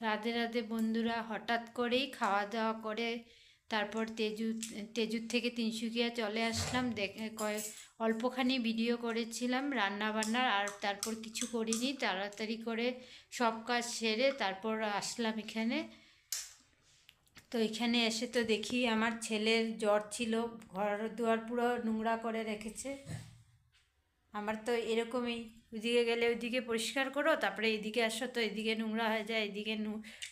রাধে রাধে বন্ধুরা, হঠাৎ করেই খাওয়া দাওয়া করে তারপর তেজু, তেজুর থেকে তিনসুকিয়া চলে আসলাম। দেখে কয়েক অল্পখানি ভিডিও করেছিলাম রান্না বান্নার আর তারপর কিছু করিনি। তাড়াতাড়ি করে সব কাজ সেরে তারপর আসলাম এখানে। তো এখানে এসে তো দেখি আমার ছেলের জ্বর ছিল, ঘর দুয়ার পুরো নোংরা করে রেখেছে। আমার তো এরকমই। ওইদিকে গেলে ওইদিকে পরিষ্কার করো, তারপরে এদিকে আসো তো এদিকে নোংরা হয়ে যায়, এদিকে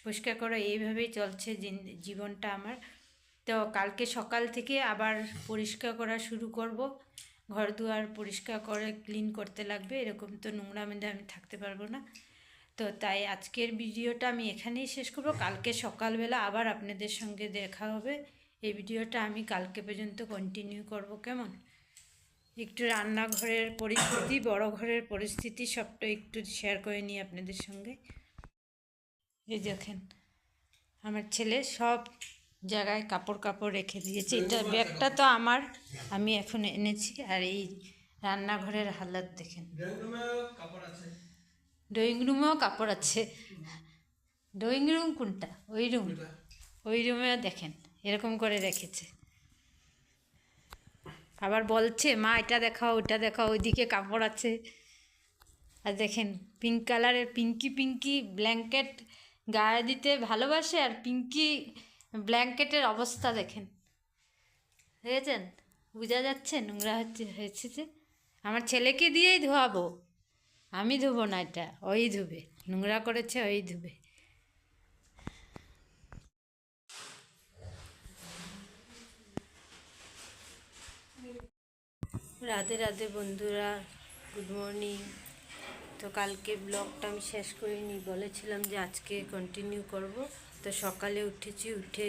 পরিষ্কার করো। এইভাবেই চলছে জীবনটা আমার। তো কালকে সকাল থেকে আবার পরিষ্কার করা শুরু করব। ঘর দুয়ার পরিষ্কার করে ক্লিন করতে লাগবে। এরকম তো নোংরা মধ্যে আমি থাকতে পারব না। তো তাই আজকের ভিডিওটা আমি এখানেই শেষ করব। কালকে সকালবেলা আবার আপনাদের সঙ্গে দেখা হবে। এই ভিডিওটা আমি কালকে পর্যন্ত কন্টিনিউ করব। কেমন? একটু রান্নাঘরের পরিস্থিতি বড় ঘরের পরিস্থিতি সবটা একটু শেয়ার করে নিই আপনাদের সঙ্গে। এই দেখেন আমার ছেলে সব জায়গায় কাপড় কাপড় রেখে দিয়েছে। এটা ব্যাগটা তো আমার আমি এখন এনেছি। আর এই রান্নাঘরের হালাত দেখেন। ড্রয়িং রুমেও কাপড় আছে। ড্রয়িং রুম কোনটা? ওই রুম ওই রুমেও দেখেন এরকম করে রেখেছে। আবার বলছে, মা, এটা দেখাও, ওটা দেখাও, ওইদিকে কাপড় আছে। আর দেখেন পিঙ্ক কালারের পিঙ্কি পিঙ্কি ব্ল্যাঙ্কেট গায়ে দিতে ভালোবাসে আর পিঙ্কি ব্ল্যাঙ্কেটের অবস্থা দেখেন। দেখেছেন বোঝা যাচ্ছে, নোংরা হচ্ছে, হয়েছে যে? আমার ছেলেকে দিয়েই ধোয়াবো। আমি ধুবো না এটা, ওই ধুবে। নোংরা করেছে, ওই ধুবে। রাধে রাধে বন্ধুরা গুড মর্নিং তো কালকে ব্লগটা আমি শেষ করিনি, বলেছিলাম যে আজকে কন্টিনিউ করব। তো সকালে উঠেছি, উঠে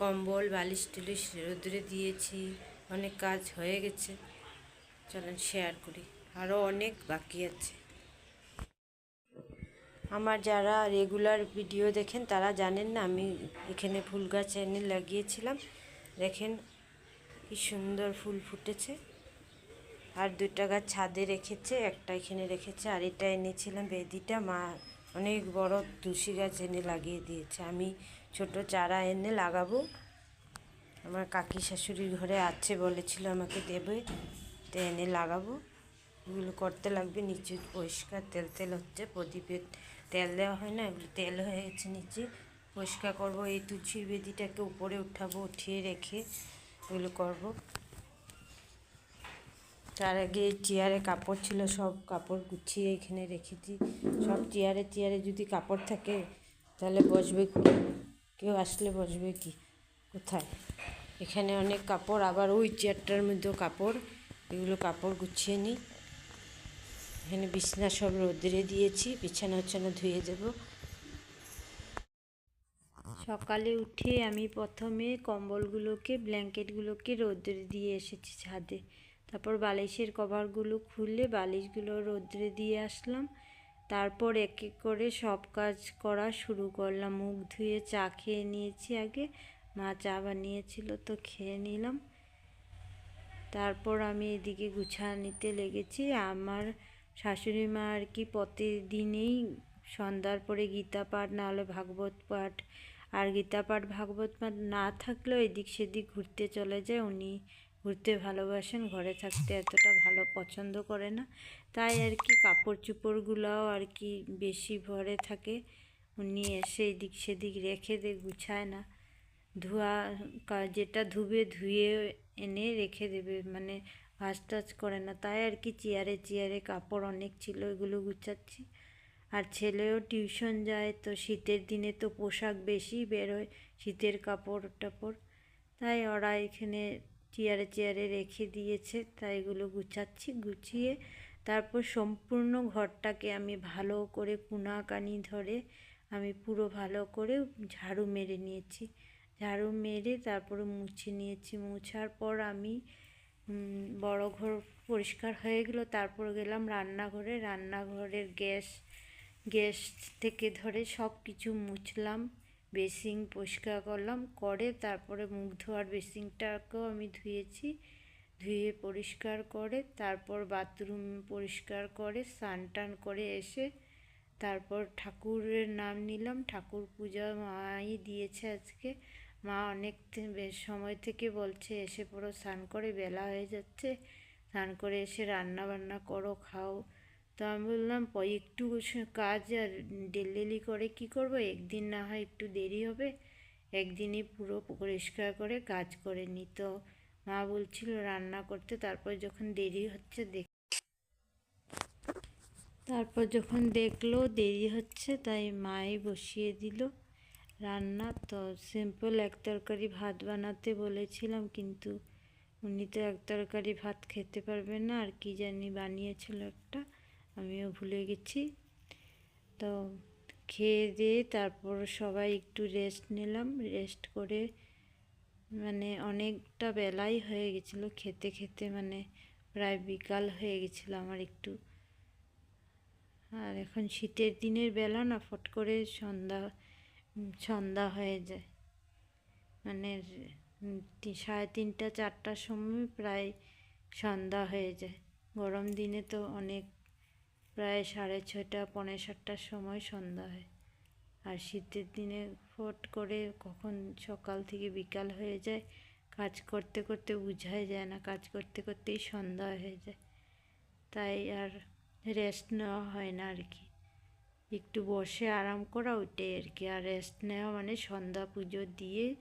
কম্বল, বালিশ টুলিশ রোদ্রে দিয়েছি, অনেক কাজ হয়ে গেছে। চলেন শেয়ার করি আরও অনেক বাকি আছে। আমার যারা রেগুলার ভিডিও দেখেন, তারা জানেন না, আমি এখানে ফুল গাছ এনে লাগিয়েছিলাম। দেখেন কি সুন্দর ফুল ফুটেছে। আর দুটা গাছ ছাদে রেখেছে, একটা এখানে রেখেছে, আর এটা এনেছিলাম বেদিটা। মা অনেক বড় তুলসী গাছ এনে লাগিয়ে দিয়েছে। আমি ছোট চারা এনে লাগাবো। আমার কাকি শাশুড়ির ঘরে আছে বলেছিল আমাকে দেবে, তো এনে লাগাবো। এগুলো করতে লাগবে, নিচে পরিষ্কার তেল তেল হচ্ছে, প্রদীপে তেল দেওয়া হয় না, এগুলো তেল হয়ে গেছে নিচে। পরিষ্কার করব, এই তুলসীর বেদিটাকে উপরে উঠাবো, উঠিয়ে রেখে এগুলো করব। তার আগে চেয়ারে কাপড় ছিল, সব কাপড় গুছিয়ে এখানে রেখেছি সব চেয়ারে চেয়ারে যদি কাপড় থাকে, তাহলে বসবে কেউ আসলে বসবে কি? কোথায়? এখানে অনেক কাপড়, আবার ওই চেয়ারটার মধ্যেও কাপড়। এগুলো কাপড় গুছিয়ে নিই। এখানে বিছানা সব রোদ্রে দিয়েছি, বিছানা উছানা ধুয়ে দেবো। সকালে উঠে আমি প্রথমে কম্বলগুলোকে, ব্ল্যাঙ্কেটগুলোকে রোদ্রে দিয়ে এসেছি ছাদে। তারপর বালিশের কভারগুলো খুলে বালিশগুলো রোদ্রে দিয়ে আসলাম। তারপর এক এক করে সব কাজ করা শুরু করলাম। মুখ ধুয়ে চা খেয়ে নিয়েছি আগে। মা চা বানিয়েছিল তো খেয়ে নিলাম। তারপর আমি এদিকে গুছা নিতে লেগেছি। আমার শাশুড়ি মা আর কি প্রতিদিনই সন্ধ্যার পরে গীতা পাঠ, না হলে ভাগবত পাঠ আর গীতা পাঠ, ভাগবত পাঠ না থাকলেও এদিক সেদিক ঘুরতে চলে যায়। উনি ঘুরতে ভালোবাসেন, ঘরে থাকতে এতটা ভালো পছন্দ করে না। তাই আর কি কাপড় চোপড়গুলোও আর কি বেশি ভরে থাকে। উনি এসে এদিক সেদিক রেখে দে, গুছায় না। ধোয়া যেটা ধুবে ধুয়ে এনে রেখে দেবে মানে ভাজ টাজ করে না। তাই আর কি চেয়ারে চেয়ারে কাপড় অনেক ছিল, এগুলো গুছাচ্ছি। আর ছেলেও টিউশন যায়, তো শীতের দিনে তো পোশাক বেশি বেরোয়, শীতের কাপড় টাপড় তাই ওরা এখানে চেয়ারে চেয়ারে রেখে দিয়েছে, তাই এগুলো গুছাচ্ছি, গুছিয়ে তারপর সম্পূর্ণ ঘরটাকে আমি ভালো করে কুনাকানি ধরে আমি পুরো ভালো করে ঝাড়ু মেরে নিয়েছি। ঝাড়ু মেরে তারপরে মুছে নিয়েছি। মুছার পর আমি বড় ঘর পরিষ্কার হয়ে গেলো, তারপর গেলাম রান্নাঘরে। রান্নাঘরের গ্যাস গ্যাস থেকে ধরে সব কিছু মুছলাম। বেসিং পরিষ্কার করলাম, করে তারপরে মুখ ধোয়ার বেসিংটাকেও আমি ধুয়েছি। ধুয়ে পরিষ্কার করে, তারপর বাথরুম পরিষ্কার করে, স্নান টান করে এসে তারপর ঠাকুরের নাম নিলাম। ঠাকুর পূজা মাই দিয়েছে আজকে। মা অনেক সময় থেকে বলছে, এসে পড়ো, স্নান করে বেলা হয়ে যাচ্ছে। স্নান করে এসে রান্না বান্না করো, খাও। তো আমি বললাম, "প- একটু কাজ আর ডেলি করে কি করব? একদিন না হয় একটু দেরি হবে। একদিনই পুরো পরিষ্কার করে কাজ করে নি তো মা বলছিল রান্না করতে, তারপর যখন দেরি হচ্ছে দেখ তারপর যখন দেখল দেরি হচ্ছে, তাই মাই বসিয়ে দিল রান্না। তো সিম্পল এক তরকারি ভাত বানাতে বলেছিলাম, কিন্তু উনি তো এক তরকারি ভাত খেতে পারবেন না, আর কি জানি বানিয়েছিল একটা। আমিও ভুলে গেছি। তো খেয়ে দিয়ে তারপর সবাই একটু রেস্ট নিলাম। রেস্ট করে মানে অনেকটা বেলাই হয়ে গেছিল। খেতে খেতে মানে প্রায় বিকাল হয়ে গেছিল আমার একটু। আর এখন শীতের দিনের বেলা না ফট করে সন্ধ্যা সন্ধ্যা হয়ে যায়। মানে সাড়ে তিনটা, চারটার সময় প্রায় সন্ধ্যা হয়ে যায়। গরম দিনে তো অনেক প্রায় সাড়ে ছয়টা, পৌনে সাতটার সময় সন্ধ্যা হয়। আর শীতের দিনে ফট করে কখন সকাল থেকে বিকাল হয়ে যায়, কাজ করতে করতে বোঝাই যায় না, কাজ করতে করতেই সন্ধ্যা হয়ে যায়। তাই আর রেস্ট নেওয়া হয় না আর কি। একটু বসে আরাম করা ওইটাই আর কি। আর রেস্ট নেওয়া মানে সন্ধ্যা পুজো দিয়ে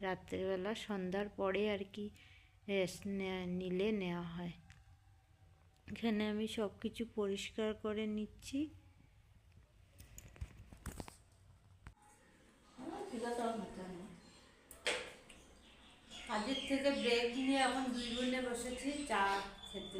রাত্রেবেলা সন্ধ্যার পরে আর কি রেস্ট নিলে নেওয়া হয়। এখানে আমি সব কিছু পরিষ্কার করে নিচ্ছি। কাজের থেকে ব্রেক নিয়ে এখন দুই বোনে বসেছি চা খেতে।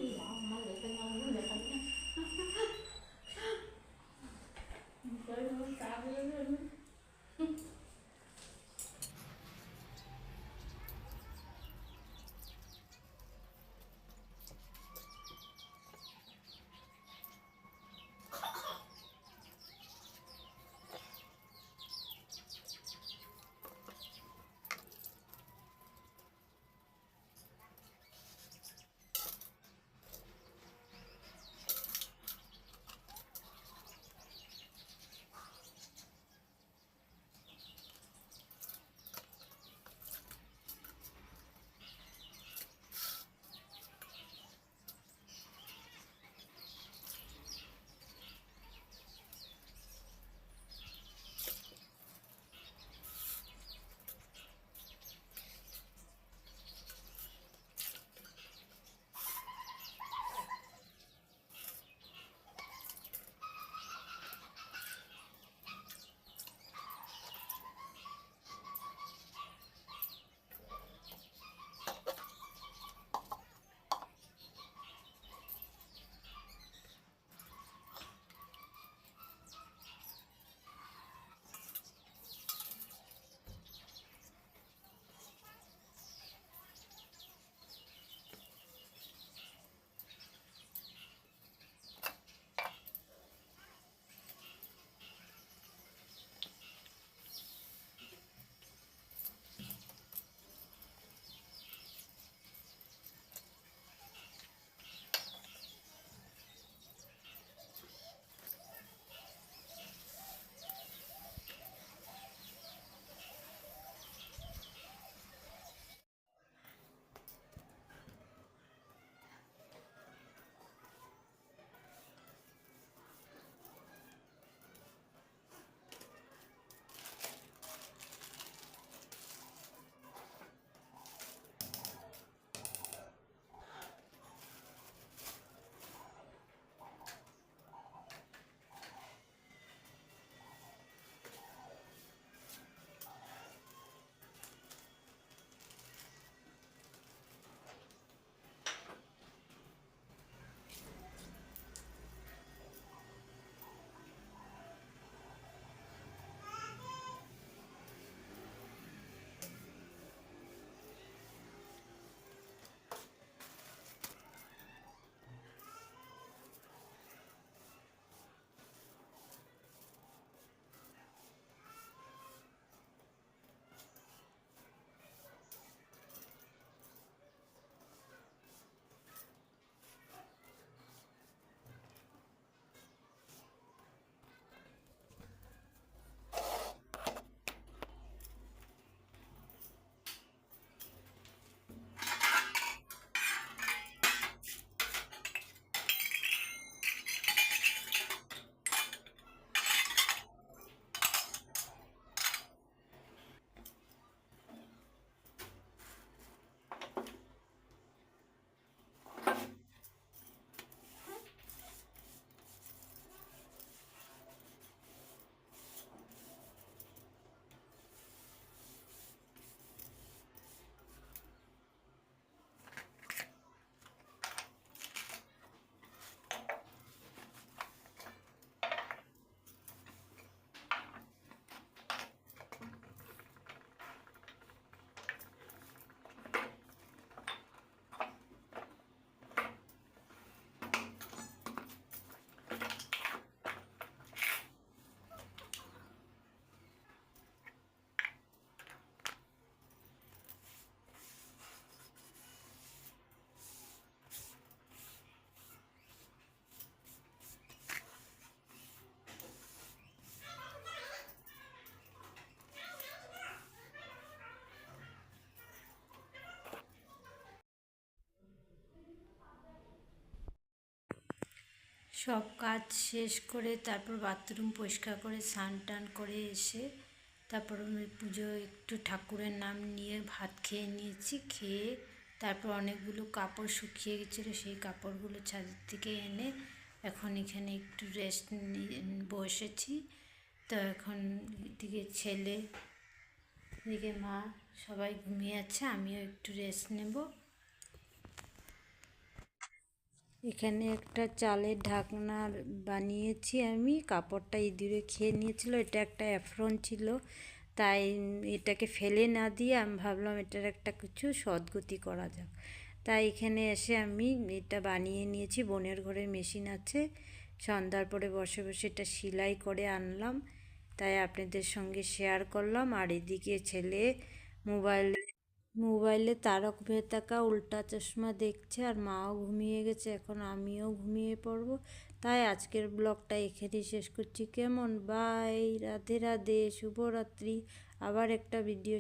সব কাজ শেষ করে তারপর বাথরুম পরিষ্কার করে, স্নান টান করে এসে তারপর আমি পুজো একটু ঠাকুরের নাম নিয়ে ভাত খেয়ে নিয়েছি, খেয়ে তারপর অনেকগুলো কাপড় শুকিয়ে গেছিল, সেই কাপড়গুলো ছাদের থেকে এনে এখন এখানে একটু রেস্ট বসেছি। তো এখন এদিকে ছেলে, এদিকে মা সবাই ঘুমিয়ে আছে, আমিও একটু রেস্ট নেব। এখানে একটা চালের ঢাকনা বানিয়েছি আমি, কাপড়টা ইঁদুরে খেয়ে নিয়েছিল, এটা একটা অ্যাফ্রন ছিল। তাই এটাকে ফেলে না দিয়ে আমি ভাবলাম এটার একটা কিছু সদ্গতি করা যাক। তাই এখানে এসে আমি এটা বানিয়ে নিয়েছি, বোনের ঘরে মেশিন আছে। সন্ধ্যার পরে বসে বসে এটা সেলাই করে আনলাম। তাই আপনাদের সঙ্গে শেয়ার করলাম। আর এদিকে ছেলে মোবাইল মোবাইলে তারক ভেতাকা উল্টা চশমা দেখছে আর মাও ঘুমিয়ে গেছে, এখন আমিও ঘুমিয়ে পড়ব। তাই আজকের ব্লগটা এখানেই শেষ করছি। কেমন? বাই, রাধে রাধে, শুভরাত্রি। আবার একটা ভিডিও